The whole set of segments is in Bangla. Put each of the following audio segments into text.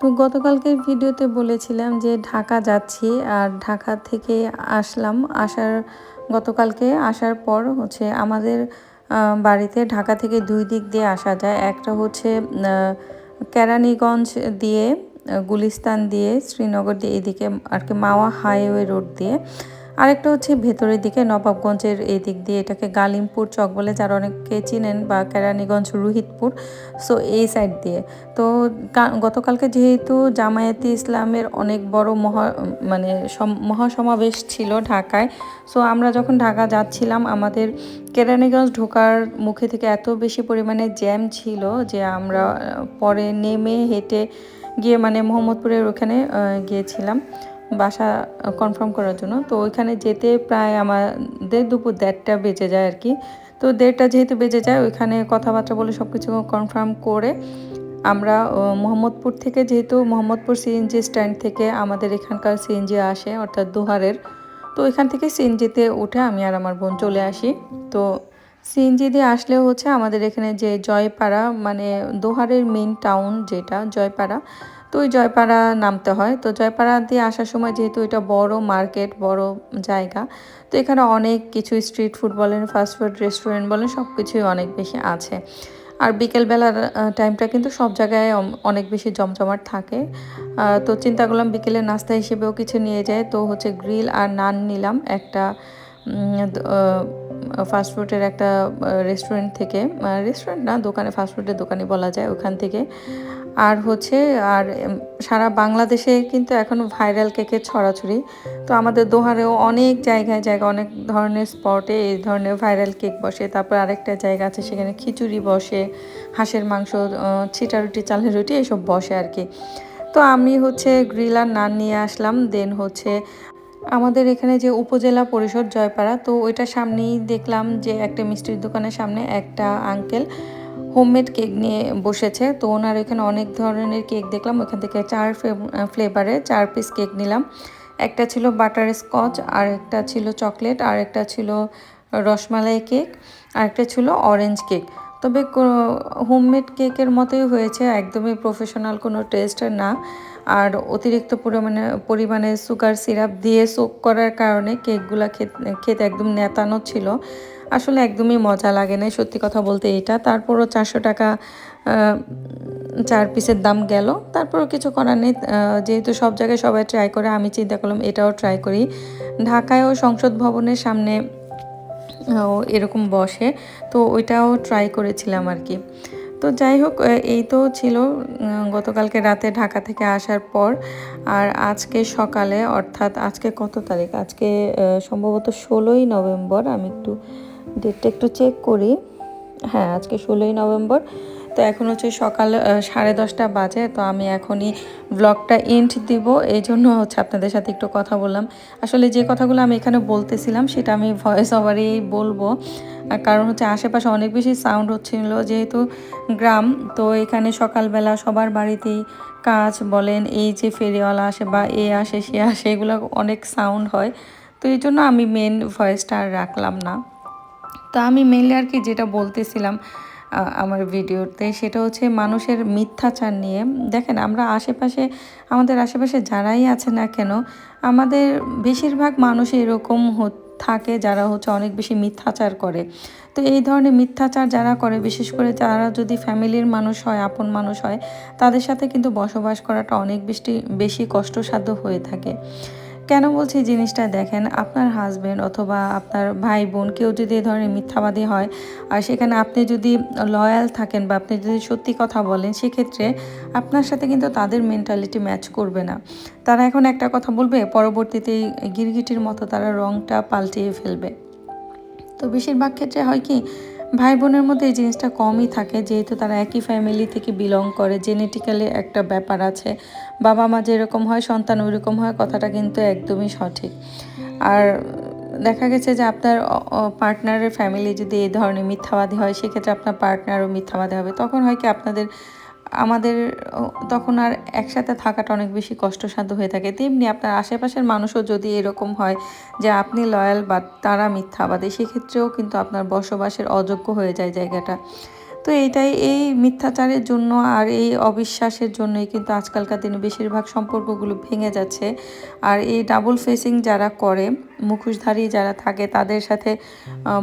তো গতকালকে ভিডিওতে বলেছিলাম যে ঢাকা যাচ্ছি আর ঢাকা থেকে আসলাম। আসার, গতকালকে আসার পর হচ্ছে আমাদের বাড়িতে ঢাকা থেকে দুই দিক দিয়ে আসা যায়। একটা হচ্ছে কেরানীগঞ্জ দিয়ে গুলিস্তান দিয়ে, শ্রীনগর দিয়ে, এদিকে আর কি মাওয়া হাইওয়ে রোড দিয়ে। আরেকটা হচ্ছে ভেতরের দিকে নবাবগঞ্জের এই দিক দিয়ে, এটাকে গালিমপুর চক বলে, যারা অনেকে চিনেন বা কেরানীগঞ্জ, রোহিতপুর সো এই সাইড দিয়ে। তো গতকালকে যেহেতু জামায়াতে ইসলামের অনেক বড় মহা মানে সম- মহাসমাবেশ ছিল ঢাকায় সো আমরা যখন ঢাকা যাচ্ছিলাম, আমাদের কেরানীগঞ্জ ঢোকার মুখে থেকে এত বেশি পরিমাণে জ্যাম ছিল যে আমরা পরে নেমে হেঁটে গিয়ে মানে মোহাম্মদপুরের ওখানে গিয়েছিলাম। বাসা কনফার্ম করার জন্য। তো ওইখানে যেতে প্রায় আমাদের দুপুর দেড়টা বেজে যায় আর কি। তো দেড়টা যেহেতু বেজে যায়, ওইখানে কথাবার্তা বলে সব কিছু কনফার্ম করে আমরা মোহাম্মদপুর থেকে যেহেতু মোহাম্মদপুর সিএনজি স্ট্যান্ড থেকে আমাদের এখানকার সিএনজি আসে, অর্থাৎ দুহারের। তো এখান থেকে সিএনজিতে উঠে আমি আর আমার বোন চলে আসি। তো সিএনজি দিয়ে আসলেও হচ্ছে আমাদের এখানে যে জয়পাড়া মানে দোহারের মেইন টাউন যেটা, জয়পাড়া তো ওই জয়পাড়া নামতে হয়। তো জয়পাড়া দিয়ে আসার সময় যেহেতু এটা বড় মার্কেট, বড় জায়গা, তো এখানে অনেক কিছু স্ট্রিট ফুড বলেন ফাস্টফুড রেস্টুরেন্ট বলেন সব কিছুই অনেক বেশি আছে। আর বিকেলবেলার টাইমটা কিন্তু সব জায়গায় অনেক বেশি জমজমাট থাকে। তো চিন্তা করলাম বিকেলের নাস্তা হিসেবেও কিছু নিয়ে যায় তো হচ্ছে গ্রিল আর নান নিলাম। একটা ফাস্টফুডের একটা রেস্টুরেন্ট থেকে রেস্টুরেন্ট না, দোকানে ফাস্টফুডের দোকানে বলা যায় ওখান থেকে। আর হচ্ছে, আর সারা বাংলাদেশে কিন্তু এখন ভাইরাল কেকের ছড়াছড়ি। তো আমাদের দোহারেও অনেক জায়গায়, জায়গা, অনেক ধরনের স্পটে এই ধরনের ভাইরাল কেক বসে। তারপর আরেকটা জায়গা আছে সেখানে খিচুড়ি বসে, হাঁসের মাংস ছিটা রুটি চালের রুটি, এসব বসে আর কি। তো আমি হচ্ছে গ্রিল আর নান নিয়ে আসলাম দেন হচ্ছে আমাদের এখানে যে উপজেলা পরিষদ জয়পাড়া, তো ওইটার সামনেই দেখলাম যে একটা মিষ্টির দোকানের সামনে একটা আঙ্কেল হোমমেড কেক নিয়ে বসেছে। তো ওনার এখানে অনেক ধরনের কেক দেখলাম। ওখান থেকে চার ফ্লেভারে চার পিস কেক নিলাম। একটা ছিল বাটার স্কচ, আর একটা ছিল চকলেট, আর একটা ছিল রসমালাই কেক, আর একটা ছিল অরেঞ্জ কেক। তবে হোমমেড কেকের মতোই হয়েছে, একদমই প্রফেশনাল কোনো টেস্ট না। আর অতিরিক্ত পরিমাণে পরিমাণে সুগার সিরাপ দিয়ে সোক করার কারণে কেকগুলা খেতে একদম নেতানো ছিল। আসলে একদমই মজা লাগে না সত্যি কথা বলতে এটা। তারপরও চারশো টাকা চার পিসের দাম গেল। তারপরও কিছু করার নেই যেহেতু সব জায়গায় সবাই ট্রাই করে, আমি চিন্তা করলাম এটাও ট্রাই করি। ঢাকায়ও সংসদ ভবনের সামনে এরকম বসে। তো ওইটাও ট্রাই করেছিলাম আর কি তো যাই হোক এই তো ছিল গতকালকে রাতে ঢাকা থেকে আসার পর। আর আজকে সকালে, অর্থাৎ আজকে কত তারিখ? আজকে সম্ভবত ষোলোই নভেম্বর, আমি একটু ডেটটা একটু চেক করি। হ্যাঁ আজকে ষোলোই নভেম্বর। তো এখন হচ্ছে সকাল সাড়ে দশটা বাজে, তো আমি এখনই ব্লগটা এন্ড দিব। এই জন্য হচ্ছে আপনাদের সাথে একটু কথা বললাম। আসলে যে কথাগুলো আমি এখানে বলতেছিলাম, সেটা আমি ভয়েস ওভারেই বলব। কারণ হচ্ছে আশেপাশে অনেক বেশি সাউন্ড হচ্ছিল, যেহেতু গ্রাম, তো এখানে সকালবেলা সবার বাড়িতেই কাজ বলেন, এই যে ফেরিওয়ালা আসে বা এ আসে, সে আসে, এগুলো অনেক সাউন্ড হয়। তো এই জন্য আমি মেন ভয়েসটা আর রাখলাম না। তো আমি মেনলি আর কি যেটা বলতেছিলাম আমার ভিডিওতে, সেটা হচ্ছে মানুষের মিথ্যাচার নিয়ে। দেখেন, আমরা আশেপাশে, আমাদের আশেপাশে যারাই আছে না কেন, আমাদের বেশিরভাগ মানুষ এরকম থাকে যারা হচ্ছে অনেক বেশি মিথ্যাচার করে। তো এই ধরনের মিথ্যাচার যারা করে, বিশেষ করে যারা যদি ফ্যামিলির মানুষ হয়, আপন মানুষ হয়, তাদের সাথে কিন্তু বসবাস করাটা অনেক বেশি বেশি কষ্টসাধ্য হয়ে থাকে। কেন বলছি জিনিসটা দেখেন, আপনার হাজবেন্ড অথবা আপনার ভাই বোন কেউ যদি এ ধরনের মিথ্যাবাদী হয়, আর সেখানে আপনি যদি লয়াল থাকেন বা আপনি যদি সত্যি কথা বলেন, সেক্ষেত্রে আপনার সাথে কিন্তু তাদের মেন্টালিটি ম্যাচ করবে না। তারা এখন একটা কথা বলবে পরবর্তীতে গিরগিটির মতো তারা রংটা পাল্টিয়ে ফেলবে। তো বেশিরভাগ ক্ষেত্রে হয় কি ভাই বোনের মধ্যে এই জিনিসটা কমই থাকে, যেহেতু তারা একই ফ্যামিলি থেকে বিলং করে জেনেটিক্যালি একটা ব্যাপার আছে। বাবা মা যেরকম হয়, সন্তান ওইরকম হয়, কথাটা কিন্তু একদমই সঠিক। আর দেখা গেছে যে আপনার পার্টনারের ফ্যামিলি যদি এই ধরনের মিথ্যাবাদী হয়, সেক্ষেত্রে আপনার পার্টনারও মিথ্যাবাদী হবে। তখন হয় কি আপনাদের আমাদের তখন আর একসাথে থাকাটা অনেক বেশি কষ্টসাধ্য হয়ে থাকে। তেমনি আপনার আশেপাশের মানুষও যদি এরকম হয় যে আপনি লয়াল বা তারা মিথ্যাবাদী সেক্ষেত্রেও কিন্তু আপনার বসবাসের অযোগ্য হয়ে যায় জায়গাটা। তো এইটাই, এই মিথ্যাচারের জন্য আর এই অবিশ্বাসের জন্যই কিন্তু আজকালকার দিনে বেশিরভাগ সম্পর্কগুলো ভেঙে যাচ্ছে। আর এই ডাবল ফেসিং যারা করে, মুখোশধারী যারা থাকে, তাদের সাথে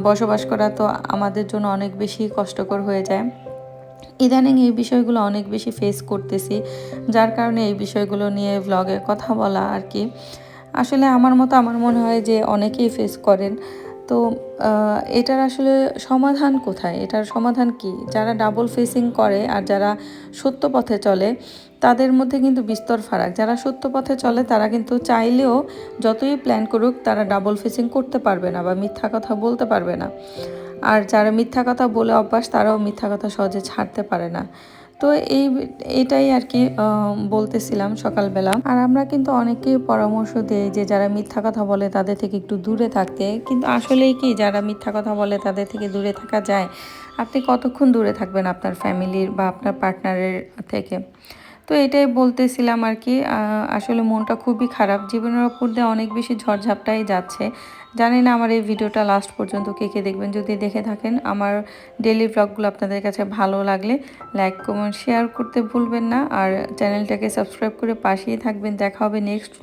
বসবাস করা তো আমাদের জন্য অনেক বেশি কষ্টকর হয়ে যায়। ইদানিং এই বিষয়গুলো অনেক বেশি ফেস করতেছি, যার কারণে এই বিষয়গুলো নিয়ে ভ্লগে কথা বলা আর কি। আসলে আমার মতো আমার মনে হয় যে অনেকেই ফেস করেন। তো এটার আসলে সমাধান কোথায়? এটার সমাধান কি? যারা ডাবল ফেসিং করে আর যারা সত্য পথে চলে, তাদের মধ্যে কিন্তু বিস্তর ফারাক। যারা সত্য পথে চলে, তারা কিন্তু চাইলেও যতই প্ল্যান করুক, তারা ডাবল ফেসিং করতে পারবে না বা মিথ্যা কথা বলতে পারবে না। আর যারা মিথ্যা কথা বলে অভ্যাস, তারাও মিথ্যা কথা সহজে ছাড়তে পারে না। তো এই, এটাই আর কি বলতেছিলাম সকালবেলা। আর আমরা কিন্তু অনেকেই পরামর্শ দেই যে যারা মিথ্যা কথা বলে তাদের থেকে একটু দূরে থাকতে। কিন্তু আসলেই কি, যারা মিথ্যা কথা বলে তাদের থেকে দূরে থাকা যায়। আপনি কতক্ষণ দূরে থাকবেন আপনার ফ্যামিলির বা আপনার পার্টনারের থেকে? তো এটাই বলতেছিলাম আর কি আসলে মনটা খুবই খারাপ। জীবনের ওপর দিয়ে অনেক বেশি ঝড়ঝাপটাই যাচ্ছে। জানি না আমার এই ভিডিওটা লাস্ট পর্যন্ত কে কে দেখবেন, যদি দেখে থাকেন আমার ডেলি ব্লগগুলো আপনাদের কাছে ভালো লাগলে লাইক কমেন্ট শেয়ার করতে ভুলবেন না। আর চ্যানেলটাকে সাবস্ক্রাইব করে পাশেই থাকবেন। দেখা হবে নেক্সট